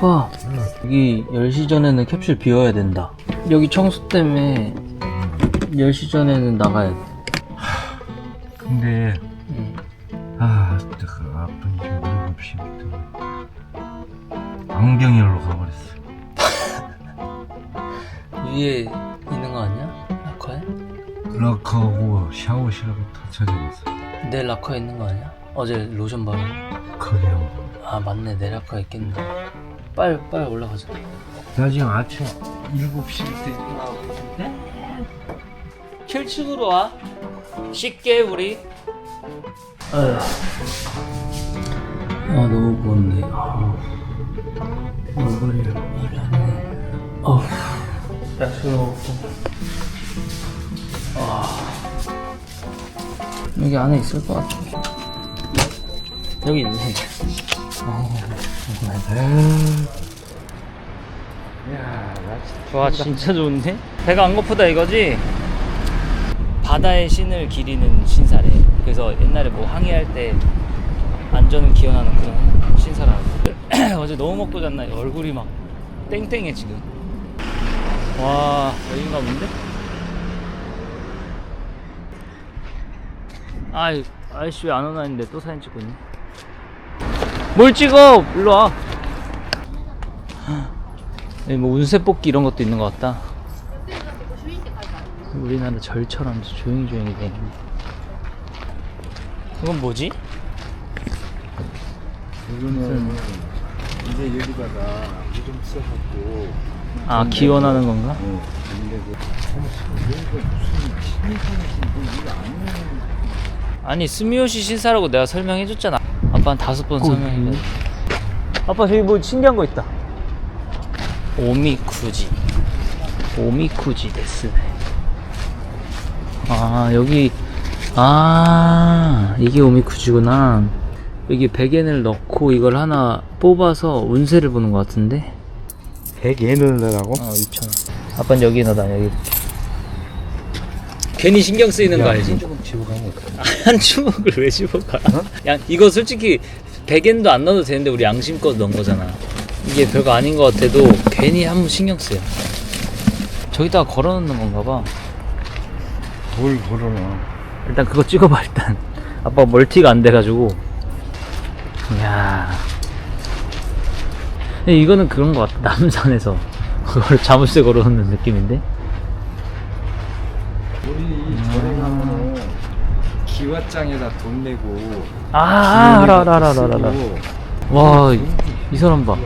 아빠 여기 10시 전에는 캡슐 비워야 된다. 여기 청소 때문에 10시 전에는 나가야 돼. 근데 응. 아 내가 아픈 지 7시부터 안경열로 가버렸어. 위에 있는 거 아니야? 라커에? 락하고 샤워실하고 다 찾아봤어. 내 라커에 있는 거 아니야? 어제 로션 바르고. 거기요. 아 맞네. 내 라커에 있겠네 빨리 빨리 올라가자. 나 지금 아침 7시부터 일어나고 킬축으로 와. 쉽게 우리. 아 너무 무겁네. 얼굴이 말이 안해 어우 약속 먹고. 아. 여기 안에 있을 것 같아. 여기 있네. 어, 와 진짜 좋은데? 배가 안 고프다 이거지? 바다의 신을 기리는 신사래. 그래서 옛날에 뭐 항해할 때 안전을 기원하는 그런 신사라. 어제 너무 먹고 잤나? 얼굴이 막 땡땡해 지금. 와 여긴가 본데? 아이 아이씨 왜 안 오나 했는데 또 사진 찍고 있네. 뭘 찍어? 일로 와. 여기 뭐 운세 뽑기 이런 것도 있는 것 같다. 우리나라 절처럼 조용히 조용히 돼. 이건 뭐지? 이거는 이제 여기다가 이름 써갖고 아 기원하는 건가? 어 근데 그 무슨 이거 아니 스미요시 신사라고 내가 설명해줬잖아. 아빠 한 다섯 번 설명했거든. 아빠 저기 뭐 신기한 거 있다. 오미쿠지. 오미쿠지 데스. 아 여기 아 이게 오미쿠지구나. 여기 백엔을 넣고 이걸 하나 뽑아서 운세를 보는 것 같은데. 100엔을 넣으라고? 어 2천 원. 아빠는 여기 넣어다 여기. 괜히 신경 쓰이는 거 알지? 조금 집어가면 어떡해 한 주먹을 왜 집어가? 야, 이거 솔직히 100엔도 안 넣어도 되는데 우리 양심껏 넣은 거잖아. 이게 별거 아닌 것 같아도 괜히 한번 신경 쓰여. 저기다가 걸어 놓는 건가 봐. 뭘 걸어놔 일단 그거 찍어봐, 일단. 아빠 멀티가 안 돼가지고. 이야. 이거는 그런 것 같아. 남산에서. 그걸 자물쇠 걸어 놓는 느낌인데? 우리 절에 가면은 기와장에다 돈 내고 아, 알아, 알아, 알아, 알아, 알아. 와, 이, 이 사람 봐.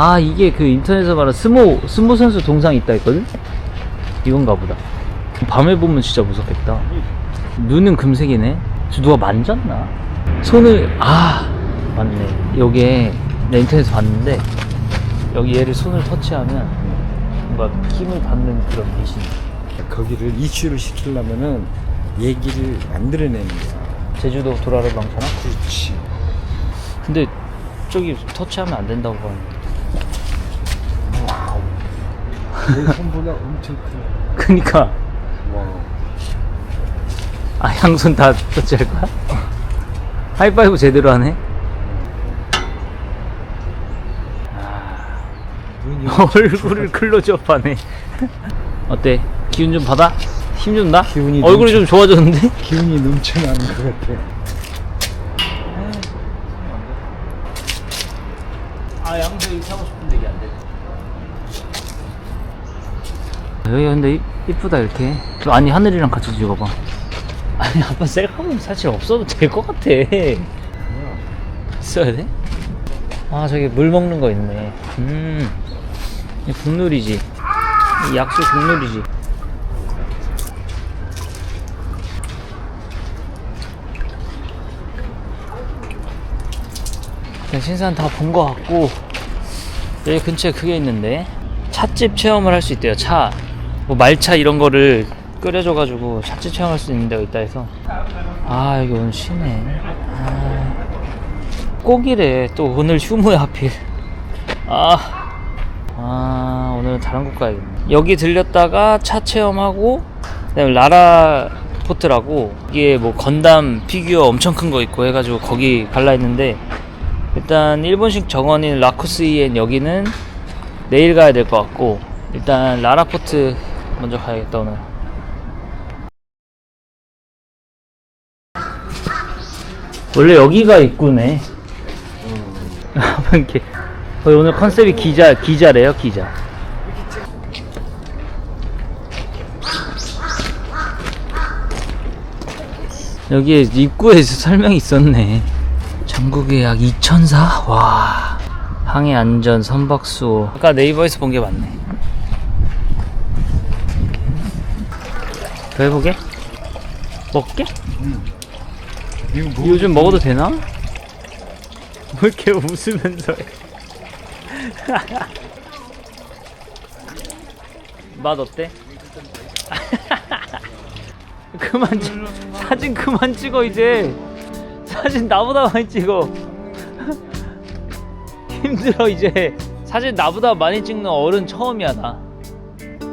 아, 이게 그 인터넷에서 말한 스모, 스모 선수 동상 있다 했거든? 이건가 보다. 밤에 보면 진짜 무섭겠다. 눈은 금색이네. 저 누가 만졌나? 손을, 아, 맞네. 요게, 내 인터넷에서 봤는데, 여기 얘를 손을 터치하면, 뭔가 힘을 받는 그런 미신. 거기를 이슈를 시키려면은 얘기를 만들어내는 거야 제주도 도라르방처럼? 그렇지 근데, 저기 터치하면 안 된다고 하는데. 내 손보다 엄청 크다 그니까. 와 아 양손 다 터치할 거야? 하이파이브 제대로 하네? 눈이 얼굴을 클로즈업 하네 어때? 기운 좀 받아? 힘 좀 나? 기운이 얼굴이. 좀 좋아졌는데? 기운이 넘쳐나는 것 같아 아 양도 이렇게 하고 싶은데 이게 안 돼. 여기 근데 이, 이쁘다 이렇게? 아니 하늘이랑 같이 찍어봐. 아니 아빠 셀카는 사실 없어도 될 것 같아. 써야 돼? 아 저기 물 먹는 거 있네. 음이 국룰이지. 이 약수 국룰이지. 신산 다본거 같고 여기 근처에 그게 있는데 찻집 체험을 할 수 있대요 차 뭐 말차 이런 거를 끓여줘가지고 찻집 체험할 수 있는 데가 있다 해서. 아 여기 오늘 쉬네. 아, 꼭이래 또 오늘 휴무야 하필. 아, 아 오늘은 다른 곳 가야겠네. 여기 들렸다가 차 체험하고 그다음에 라라 포트라고 이게 뭐 건담 피규어 엄청 큰 거 있고 해가지고 거기 갈라 했는데 일단 일본식 정원인 라쿠스이엔 여기는 내일 가야 될 것 같고 일단 라라포트 먼저 가야겠다 오늘. 원래 여기가 입구네. 거의 오늘 컨셉이 기자 기자래요 기자. 여기에 입구에 설명이 있었네. 전국에 약 2,004? 와. 항해 안전 선박수 아까 네이버에서 본 게 맞네 더 해보게? 먹게? 이거 뭐 요즘 먹어도 되나? 왜 이렇게 웃으면서 해? 맛 어때? 그만 찍 사진 그만 찍어 이제 사진 나보다 많이 찍어 힘들어 이제 사진 나보다 많이 찍는 어른 처음이야 나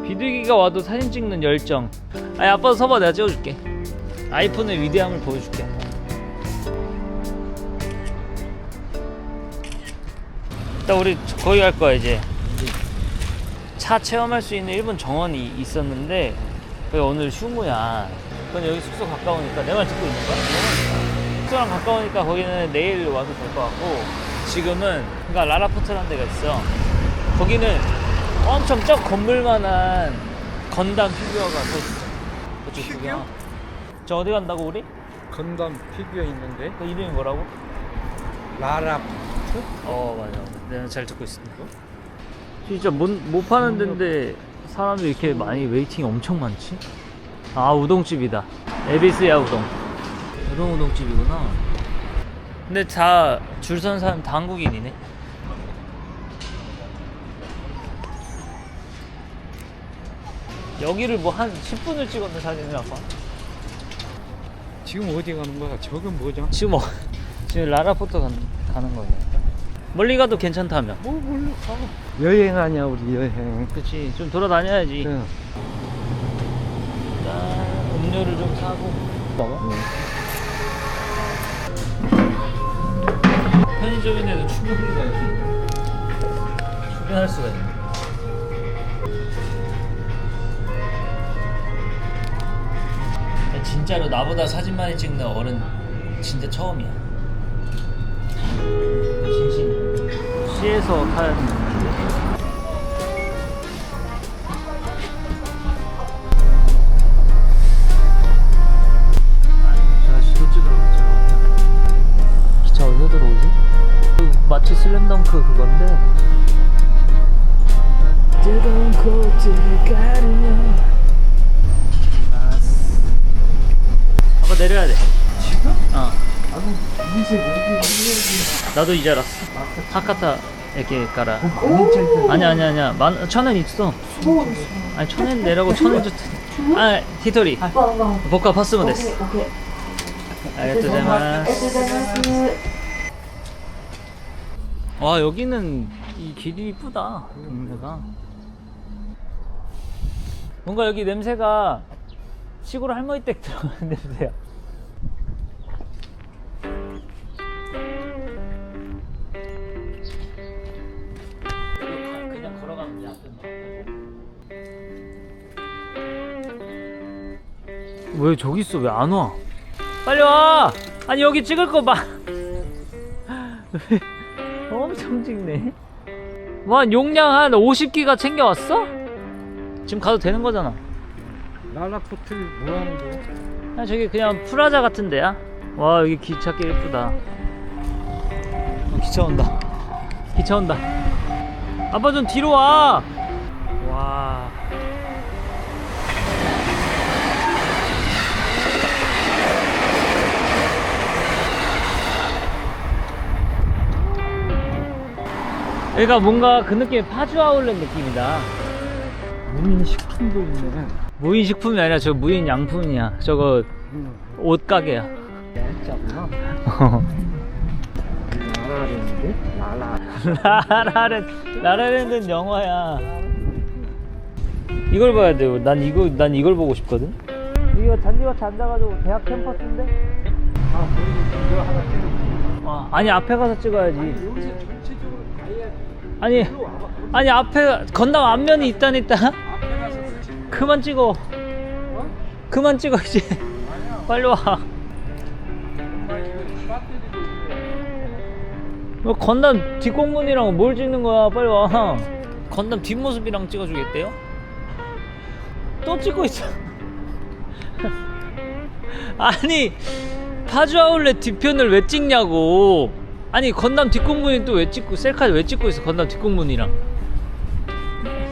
비둘기가 와도 사진 찍는 열정 아니 아빠 서봐 내가 찍어줄게. 아이폰의 위대함을 보여줄게. 일단 우리 거기 갈 거야 이제. 차 체험할 수 있는 일본 정원이 있었는데 그게 오늘 휴무야. 그건 여기 숙소 가까우니까 내 말 듣고 있는 거야? 숙소랑 가까우니까 거기는 내일 와도 될 것 같고 지금은 그러니까 라라포트라는 데가 있어. 거기는 엄청 저 건물만한 건담 피규어가 또 피규어? 저 어디 간다고 우리? 건담 피규어 있는데. 그 이름이 뭐라고? 라라 어 맞아. 내가 잘 듣고 있습니다 진짜 못, 못 파는 데인데 사람들이 이렇게 많이 웨이팅이 엄청 많지? 아 우동집이다. 에비스야 우동. 우동 우동집이구나. 근데 다 줄 선 사람 다 한국인이네 여기를 뭐 한 10분을 찍었는 사진을 아까. 지금 어디 가는 거야? 저건 뭐죠? 지금 어, 지금 라라포트 가는, 가는 거예요. 멀리 가도 괜찮다며 뭐 몰라. 가 여행 아니야 우리 여행? 그치. 좀 돌아다녀야지. 응. 일단 음료를 좀 사고. 먹어? 편의점인데도 충분히가 이렇게 출연할 수가 있네 진짜로 나보다 사진 많이 찍는 어른 진짜 처음이야 진심 시에서. 기차 어디서 들어오지? 그 마치 슬램덩크 그건데. 뜨거운 코트를 가르며. 한번 내려야 돼. 지금? 어. 나도 이제 알았어. 하카타 에게 가라. 아니야 아니야 아니야. 만 천엔 있어. 아니 천엔 내라고 천엔 줬. 아 히토리. 복합 봤으면 됐어. 알겠습니다. 와 여기는 이 길이 이쁘다 냄새가 뭔가 여기 냄새가 시골 할머니 댁 들어가는 냄새야 왜 저기 있어 왜 안 와? 빨리 와! 아니 여기 찍을 거 봐. 왜 엄청 찍네. 와 용량 한 50기가 챙겨왔어? 지금 가도 되는 거잖아. 라라포트 뭐 하는 거야? 아 저기 그냥 프라자 같은 데야. 와 여기 기차 길 예쁘다. 어, 기차 온다. 기차 온다. 아빠 좀 뒤로 와. 와. 여기가 뭔가 그 느낌의 파주 아울렛 느낌이다. 무인 식품도 있네 무인 식품이 아니라 저 무인 양품이야. 저거 응. 옷 가게야. 진짜구나 라라랜드? 라라 라라랜 라라랜드는 영화야. 이걸 봐야 돼요. 난 이거 난 이걸 보고 싶거든. 여기가 잔디밭에 앉아가지고 대학 캠퍼스인데. 아 거기 이거 하나 찍어 아, 아니 앞에 가서 찍어야지. 여기 아니 아니 앞에 건담 앞면이 있다니까. 그만 찍어. 어? 그만 찍어 이제. 빨리 와. 뭐 건담 뒷공문이랑 뭘 찍는 거야? 빨리 와. 건담 뒷모습이랑 찍어주겠대요? 또 찍고 있어. 아니 파주 아울렛 뒤편을 왜 찍냐고. 아니 건담 뒷공문이 또 왜 찍고 셀카 왜 찍고 있어? 건담 뒷공문이랑.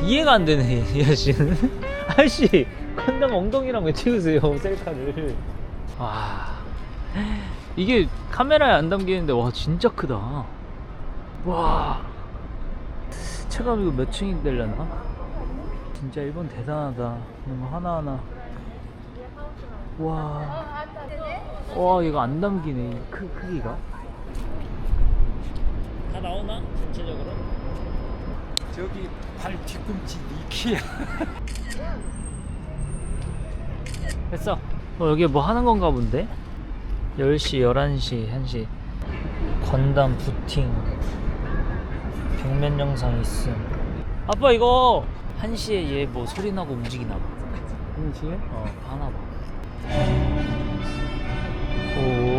이해가 안 되네 이 아저씨는. 아저씨 건담 엉덩이랑 왜 찍으세요 셀카를? 와 이게 카메라에 안 담기는데 와 진짜 크다. 와 체감 이거 몇 층이 되려나? 진짜 일본 대단하다 이런 거 하나하나 와, 와 이거 안 담기네 이 크, 크기가 다 나오나? 전체적으로? 저기 발 뒤꿈치 니키야 됐어 어, 여기 뭐 하는 건가 본데? 10시, 11시, 1시 건담 부팅 벽면 영상 있음 아빠 이거 1시에 얘 뭐 소리 나고 움직이나 봐 한시에? 어, 하나 봐. 오.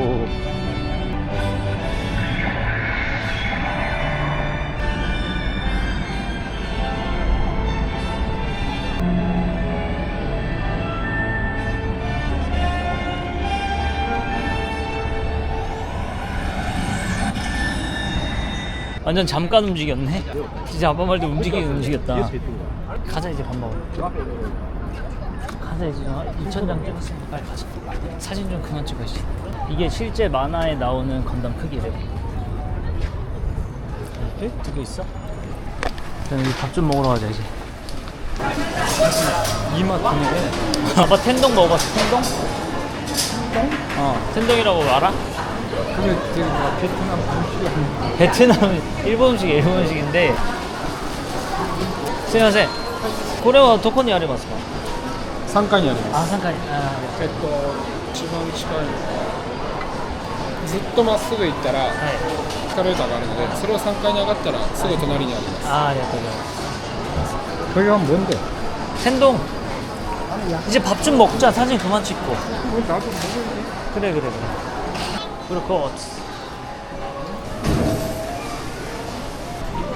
완전 잠깐 움직였네. 진짜 아빠 말도 움직이긴 움직였다. 가자 이제 밥 먹어. 가자 이제 2천장 찍었으니까 빨리 가자 사진 좀 그만 찍어야지 이게 실제 만화에 나오는 건담 크기래 이렇게 두개 있어? 그럼 밥좀 먹으러 가자 이제 이마트네 아빠 텐동 먹어봤어 텐동? 텐동? 어 텐동이라고 알아? 그게 저기 뭐 베트남 음식 베트남 일본 음식 일본 음식인데 스미마셍 これはどこにありますか3階にありますあ、3階あえっと一番近いずっとまっすぐ行ったらーはいエスカレーターがあるのでそれを3階に上がったらすぐ隣にあります 아, 네, 네. 거기가 뭔데? 텐동 이제 밥 좀 먹자 사진 그만 찍고 뭐 나도 모르지 그래 그래 그래 フルコート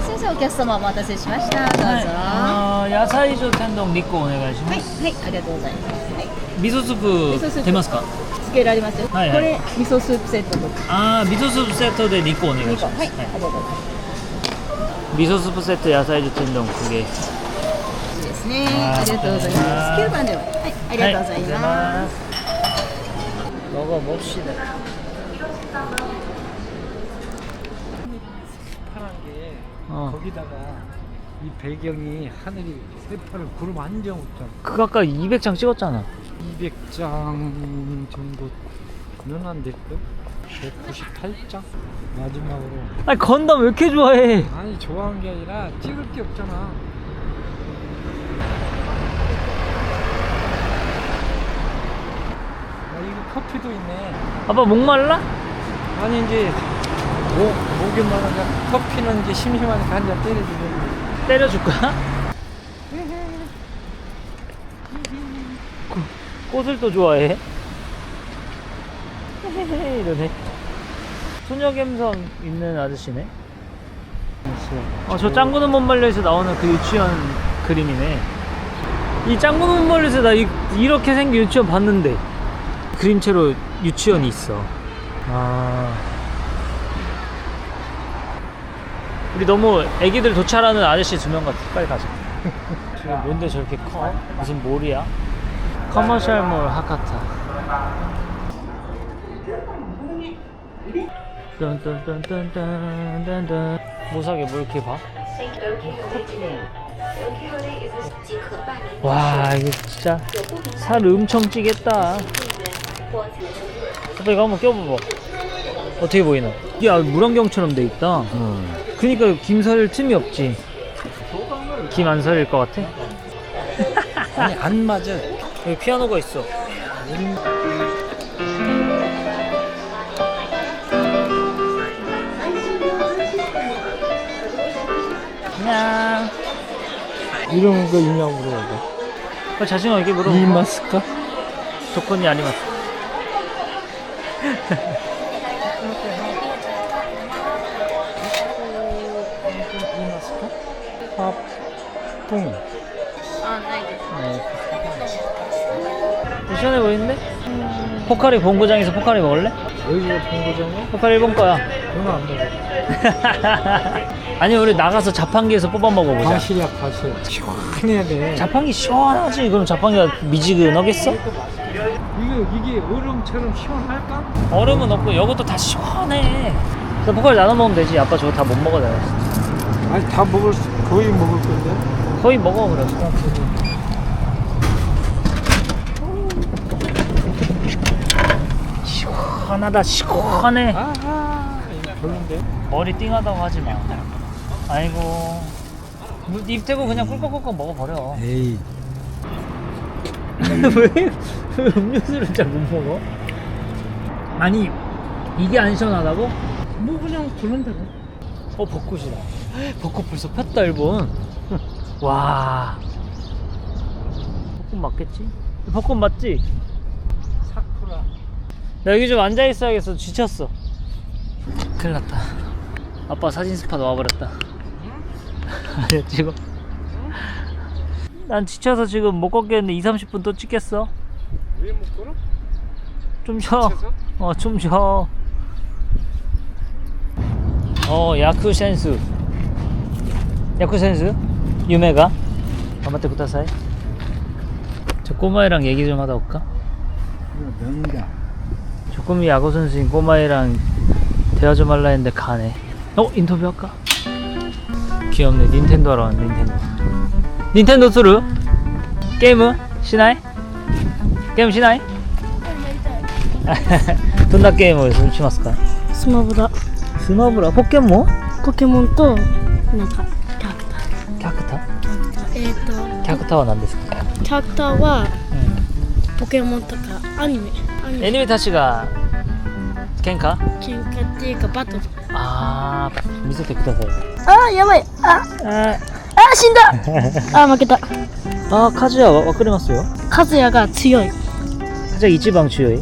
先生お客様お待たせしました。どうぞ、はい、野菜以上天丼2個お願いします、はい、はい、ありがとうございます、はい、味噌スープ出ますか？つけられますよ、はいはい、これ味噌スープセットああ味噌スープセットで2個お願いします。はい、はい、ありがとうございます。味噌スープセット野菜以上天丼すげいいですね。ありがとうございます。九番では、はい、ありがとうございます。はい。 어. 거기다가 이 배경이 하늘이 새파란 구름 한점 없잖아 그거 아까 200장 찍었잖아. 200장 정도는 안 됐고 198장 마지막으로. 아니 건담 왜 이렇게 좋아해? 아니 좋아한 게 아니라 찍을 게 없잖아. 아 이거 커피도 있네. 아빠 목 말라? 아니 이제 목, 목이 말라가 커피는 이제 심심하니까 한 잔 때려주려고 때려줄까? 고- 꽃을 또 좋아해? 이러네. 소녀 감성 있는 아저씨네. 어, 저 짱구는 못 말려에서 나오는 그 유치원 그림이네. 이 짱구는 못 말려에서 나 이, 이렇게 생긴 유치원 봤는데 그림체로 유치원이 있어. 아 우리 너무 애기들 도착하는 아저씨 두 명 같아. 빨리 가자. 지금 뭔데 저렇게 커? 무슨 몰이야? 커머셜 몰 하카타. 딴딴딴딴딴딴딴 모사게 뭐 이렇게 봐? 와 이거 진짜 살 엄청 찌겠다. 이거 한번 껴봐봐. 어떻게 보이나? 야 물안경처럼 돼 있다. 그러니까 김설 틈이 없지. 김안설일 것 같아. 아니 안 맞아. 여기 피아노가 있어. 안녕. 이런 거 있냐고 물어봐. 어, 자신감 있게 물어봐. 이 마스카? 조건이 아니었어. 시원해 보이는데? 포카리 본고장에서 포카리 먹을래? 여기가 본고장어? 포카리 일본 거야. 그건 안 먹어. 아니 우리 나가서 자판기에서 뽑아 먹어보자. 과실이야, 과실. 시원해야 돼. 자판기 시원하지? 그럼 자판기가 미지근하겠어? 이게, 이게 얼음처럼 시원할까? 얼음은 없고 이것도 다 시원해. 그래서 포카리 나눠 먹으면 되지. 아빠 저거 다 못 먹어잖아. 아니, 다 먹을, 수, 거의 먹을 건데. 거의 먹어 그래. 시원하다 시원해. 아하, 별론데? 머리 띵하다고 하지 마. 아이고. 물- 입 대고 그냥 꿀꺽꿀꺽 먹어버려. 에이. 왜, 왜 음료수를 잘 못 먹어? 아니, 이게 안 시원하다고? 뭐 그냥 대로. 어, 벚꽃이다. 벚꽃 벌써 폈다, 일본. 와. 벚꽃 맞겠지? 벚꽃 맞지? 나 여기 좀 앉아 있어야겠어. 지쳤어. 큰일 났다. 아빠 사진 스팟 와버렸다. 아니야, 지금. 난 지쳐서 지금 못 걷겠는데 2, 30분 또 찍겠어. 왜 못 걸어? 좀 쉬어. 지쳐서? 어, 좀 쉬어. 어, 야쿠 센스. 야쿠 센스? 유메가? 아마테 구다사이. 저 꼬마애랑 얘기 좀 하다 올까? 이거 명가. 조금이 야구 선수인 꼬마애랑 대화 좀 할라 했는데 가네. 어 인터뷰 할까? 귀엽네. 닌텐도 하러 왔네. 닌텐도. 닌텐도 스루? 게임? 시나이? 게임 시나이? どんなゲームをしますかスマブラスマブラポケモンポケモンとなんかキャラクタキャクターキャラクターえっ、とキャクタは何ですか、キャラクターはポケモンとかアニメアニメエニメたちが 喧嘩？喧嘩っていうかバトル。あー見せてくださいあーやばい。あああ死んだ。あー負けた。あカジュアは分かりますよ。和也が強い。カジュア一番強い？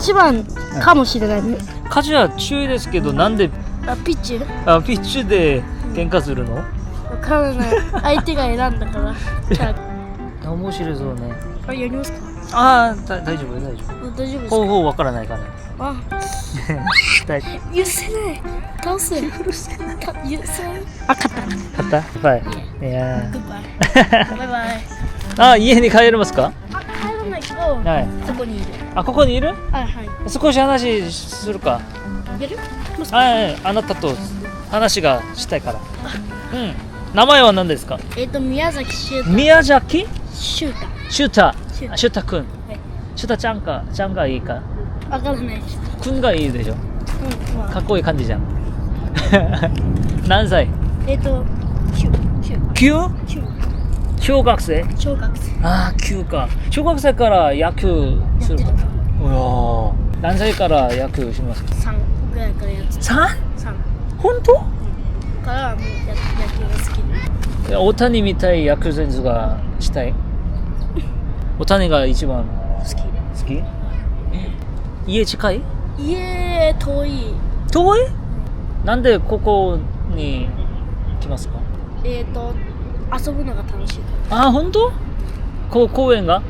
一番かもしれない、カジュア強いですけどなんで？あピッチ？ュあピッチュで喧嘩するの？わからない。相手が選んだから。面白そうね。ーあやりますか？ああ大丈夫？大丈夫？あ大丈夫です方か法分からないから。あ。大丈夫。許せない。倒す。許せない。許せない。あ勝った。勝った？はいいや。グッバイバイバイ。ー あ家に帰れますか？あ帰らないけど、はい。ここにいる。あここにいる？はいはい。少し話するか。やる？はいあなたと話がしたいから。うん。名前は何ですか？えっ、と宮崎修太宮崎？修太シュータシュータあシュータくんはい。シュータちゃんかちゃんがいいか。わからないです。くんがいいでしょ。うんまあ。かっこいい感じじゃん。何歳？えっ、と修修 9? 修小学生？小学生。ああ9か。小学生から野球するやってうわー。何歳から野球します？か三ぐらいからやってた 3? 三。本当？からもうや野球が好き。で大谷みたい野球選手がしたい大谷が一番好き。好き？家近い？家遠い。遠い？なんでここに来ますか？えっ、と遊ぶのが楽しいかあ本当？こう公園が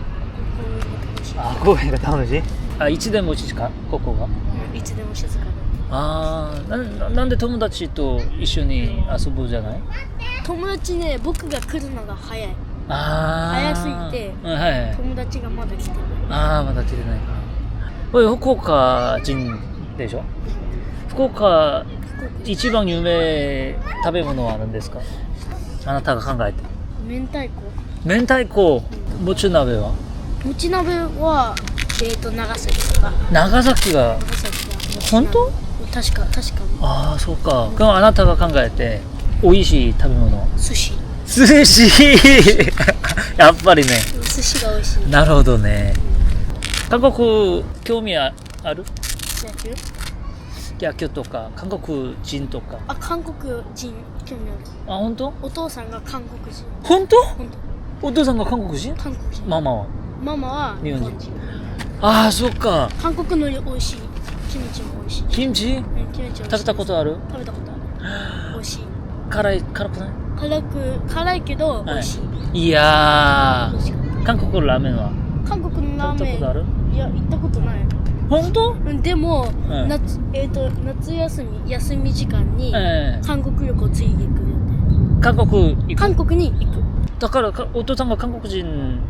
あ公園が楽しい？あいつでも一時か？ここが？いつでも静かでああななんで友達と一緒に遊ぶじゃない？友達ね僕が来るのが早いああ早すぎてうんはいはい。友達がまだ来てない。ああまだ来てないか。これ福岡人でしょ？福岡一番有名食べ物は何ですか？あなたが考えて明太子。明太子。もち鍋は？もち鍋はえっ、と長崎とか。長崎が？長崎は。もち本鍋確か確かああそうか。でもあなたが考えて美味しい食べ物寿司寿司。やっぱりね。寿司が美味しい。なるほどね。韓国興味あある？野球？野球とか韓国人とか。あ韓国人興味ある。あ本当？お父さんが韓国人。本当？本お父さんが韓国人？当韓国人。ママは？ママは日本人。ああそっか。韓国のり美味しい。キムチも美味しい。キムチ？うんキムチ食べたことある？食べたことある。美味しい。辛い辛くない？辛く辛いけど美味しい、いや美味しかっー韓国のラーメンは？た韓国のラーメン食べたことあるいや行ったことない。本当？うんでも、うん夏えっ、と夏休み休み時間にええ韓国旅行ついていくよ韓国行く？韓国に行く、だからかお父さんが韓国人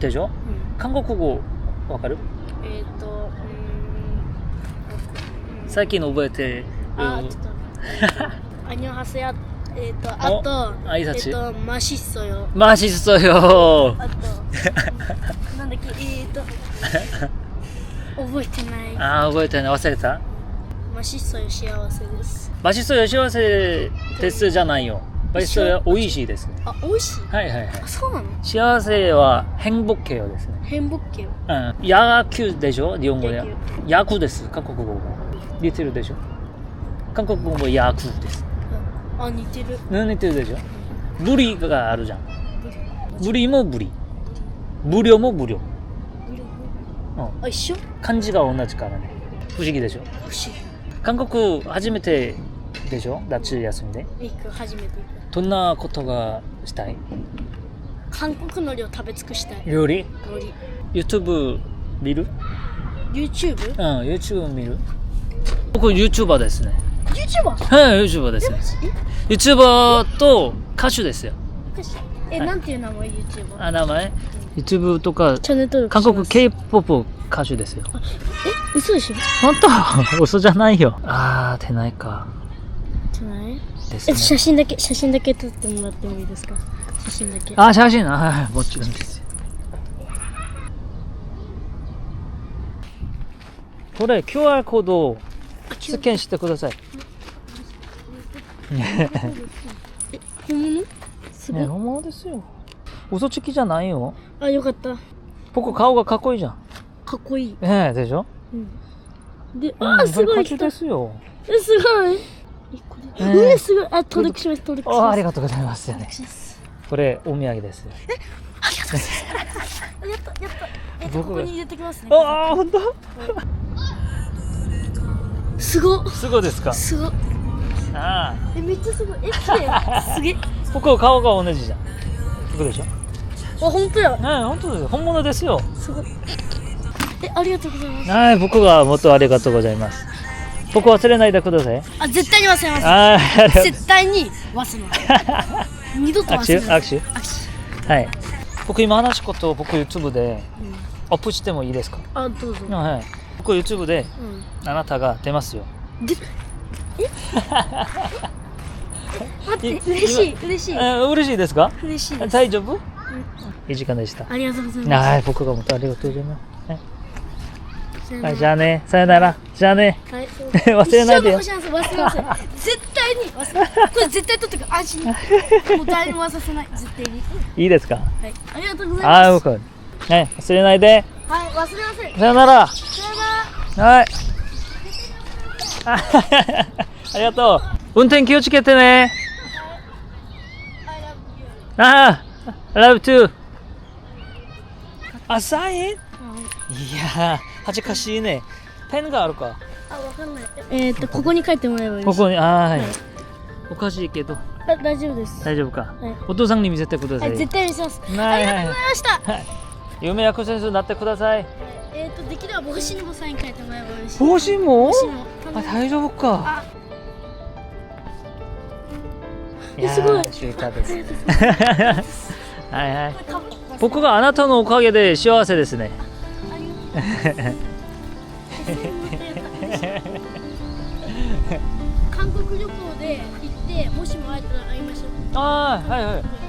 でしょ？うん、韓国語わかる？えっ、とうーん最近覚えてる。あちょっとア ニョハセヤえっ、とあと挨拶。えっ、とマシッソよ。マジっそよ。あとなんだっけえっ、と 覚えてない。あー覚えてない。忘れた？マシッソよ幸せです。マジっそよ幸せです。じゃないよ。マジっそよ美味しいですね。あ美味しい？はいはいはい。あそうなの？幸せは変木形ですね。変木家ようん。野球でしょ？日本語で。野球です。韓国語も。似てるでしょ？韓国語も野球ですあ似てる。ね似てるでしょ。ブリがあるじゃん。ブリ。もブリ。無料も無料うん。あ一緒？漢字が同じからね。不思議でしょ。不思議。韓国初めてでしょ？夏休みで。行く初めて行く。どんなことがしたい？韓国のりを食べ尽くしたい。料理？のり YouTube 見る？YouTube? うん YouTube 見る。僕 YouTuber ですね YouTuber? はい YouTuber ですね YouTuber と歌手ですよ。え、はい。なんていう名前？YouTuber? あ名前？YouTube とかチャンネル登録韓国します K-POP 歌手ですよ。え、嘘でしょ？本当？嘘じゃないよ。あー出ないか。じゃないえ、ですね。写真だけ、写真だけ撮ってもらってもいいですか？写真だけ。あ写真？あはいもちろんですよ。これ QR コードをスキャンしてくださいえ、本物？すごい。ね本物ですよ嘘つきじゃないよあ、よかった。僕顔がかっこいいじゃんかっこいい。ええでしょ？うん。で、うんあ、すごい。ですよえ、すごい。え、すごい。あ、登録します、登録します。あありがとうございますこれお土産ですあやった、やった。え、ここに入れてきますね。ああ本当？すごっ。すごいですか？すごっ。ああえ、めっちゃすごい。え、綺麗。すげえ。僕顔が同じじゃんそうでしょ？あ、本当や。ね本当です本物ですよすごい。え、ありがとうございます。はい僕がもっとありがとうございます僕忘れないでくださいあ、絶対に忘れます。ああ絶対に忘れます。二度と忘れない。握手？握手。はい僕今話すことを僕 YouTube でうんアップしてもいいですか？あ、どうぞ。はい僕 YouTube でうん。あなたが出ますよ 待って、嬉しい、嬉しい。え嬉しいですか？嬉しいです。大丈夫？いい時間でしたありがとうございます。はい僕がもっとありがとうございますはい、じゃあねさよならじゃあねはい、忘れないでよ忘れません。絶対に忘れこれ絶対取ってくる。安心。もう誰にも忘させない。絶対に。いいですか？はい。ありがとうございます。はい忘れないではい、忘れません。さよならさよなら。はい。あ ありがとう。運転気をつけてね。ああ、I love too. あ、サインいやー、恥ずかしいね。ペンがあるか。あ、わかんない。えっと、ここに書いてもらえばいいです。ここに、あーはいはい。おかしいけど、あ大丈夫です。大丈夫か。はいお父さんに見せてくださはい、い。絶対にします。はいありがとうございました。はい。夢役選手になってください。えっと、できれば帽子にもサイン書いてもらえば嬉しい。帽子も？帽子も。あ、大丈夫か。あ、いやすごいです。はいはい。僕があなたのおかげで幸せですね。韓国旅行で行ってもしも会えたら会いましょうああはいはい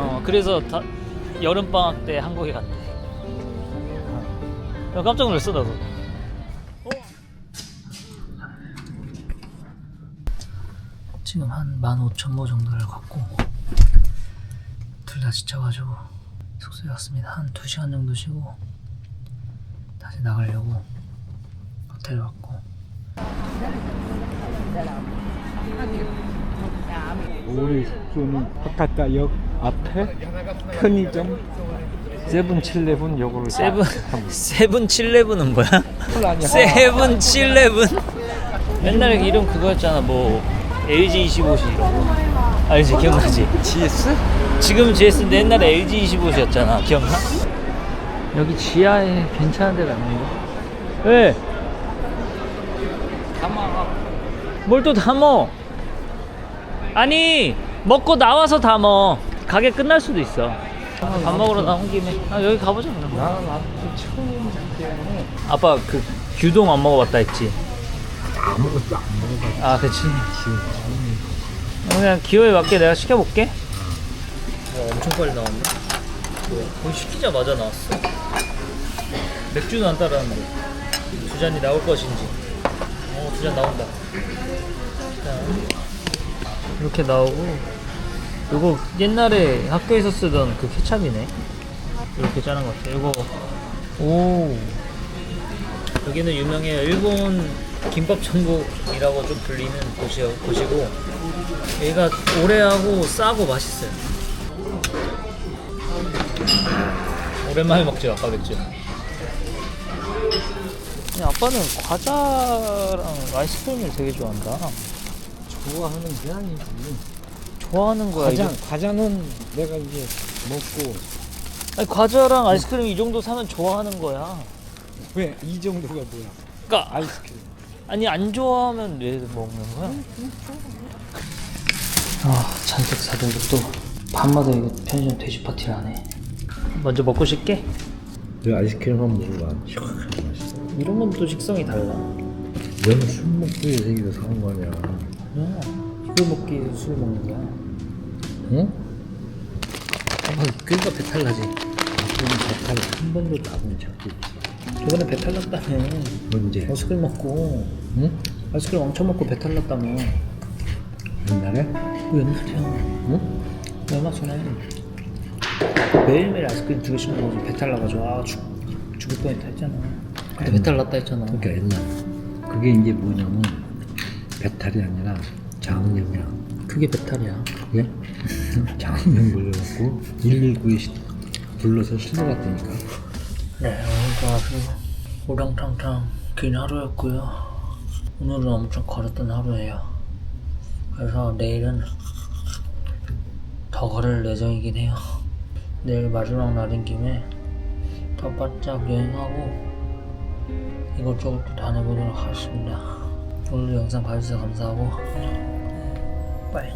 어 그래서 다 여름 방학 때 한국에 간대. 야, 깜짝 놀랐어 나도. 지금 한 15,000보 정도를 걷고 둘 다 지쳐가지고 숙소에 왔습니다. 한 2시간 정도 쉬고 다시 나가려고 호텔 왔고 우리 숙소는 호타카역 앞에 편의점 세븐 칠레븐 요거를 세븐 세븐 칠레븐은 뭐야? 세븐 칠레븐 옛날에 이름 그거였잖아 뭐 LG 25시 이런 거 알지 기억나지? GS? 지금 GS인데 옛날에 LG 25시였잖아 기억나? 여기 지하에 괜찮은 데가 있는데 왜? 담아 뭘또 담어 아니 먹고 나와서 담어 가게 끝날 수도 있어. 밥 먹으러 나온 김에. 아 여기 가보자 그럼. 나는 아무튼 처음이기 때문에 아빠 그 규동 안 먹어봤다 했지? 아무것도 안 먹어봤지 아 그치. 지금 그냥 기호에 맞게 내가 시켜볼게. 어, 엄청 빨리 나왔네. 거의 시키자마자 나왔어. 맥주는 안 따라하는데 두 잔이 나올 것인지. 어 두 잔 나온다. 자, 이렇게 나오고 요거 옛날에 학교에서 쓰던 그 케찹이네. 이렇게 짜는 것 같아 요거. 오. 여기는 유명해요. 일본 김밥 천국이라고 좀 불리는 곳이, 곳이고 얘가 오래하고 싸고 맛있어요. 오랜만에 먹죠 아빠 맥주. 아빠는 과자랑 아이스크림을 되게 좋아한다. 좋아하는 게 아니지 좋아하는 거야 과자, 이거. 과자는 내가 이제 먹고 아니, 과자랑 아이스크림 이 정도 사면 좋아하는 거야 왜 이 정도가 뭐야 그러니까 아이스크림 아니 안 좋아하면 왜 먹는 거야? 아 잔뜩 사둔 것도 밤마다 이거 편의점 돼지 파티를 하네 먼저 먹고 싶게? 그 아이스크림 한번 먹어봐. 시원하게 맛있어. 이런 건 또 식성이 달라 너는 술 먹기 위해서 이거 사온 거 아니야. 아니야 이걸 먹기 위해서 술 먹는 거야 응? 아빠 그러니까 배탈 나지 그럼 배탈 한 번도 적이 없어. 저번에 배탈 났다며 언제? 아이스크림 먹고 응? 아이스크림 엄청 먹고 배탈 났다며 옛날에? 그 옛날이야 응? 얼마 전에 매일매일 아이스크림 두 개씩 먹어서 배탈 나가지고 아 죽, 죽을 뻔했다 했잖아 그때 배탈 났다 했잖아 그러니까 옛날. 그게 이제 뭐냐면 배탈이 아니라 장염이야. 그게 배탈이야. 그게? 장염 걸려갖고 119에 불러서 실려갔다니까. 네 오늘도 아주 우렁탕탕 긴 하루였고요. 오늘은 엄청 걸었던 하루예요. 그래서 내일은 더 걸을 예정이긴 해요. 내일 마지막 날인 김에 더 바짝 여행하고 이것저것 또 다녀보도록 하겠습니다. 오늘 영상 봐주셔서 감사하고 빠이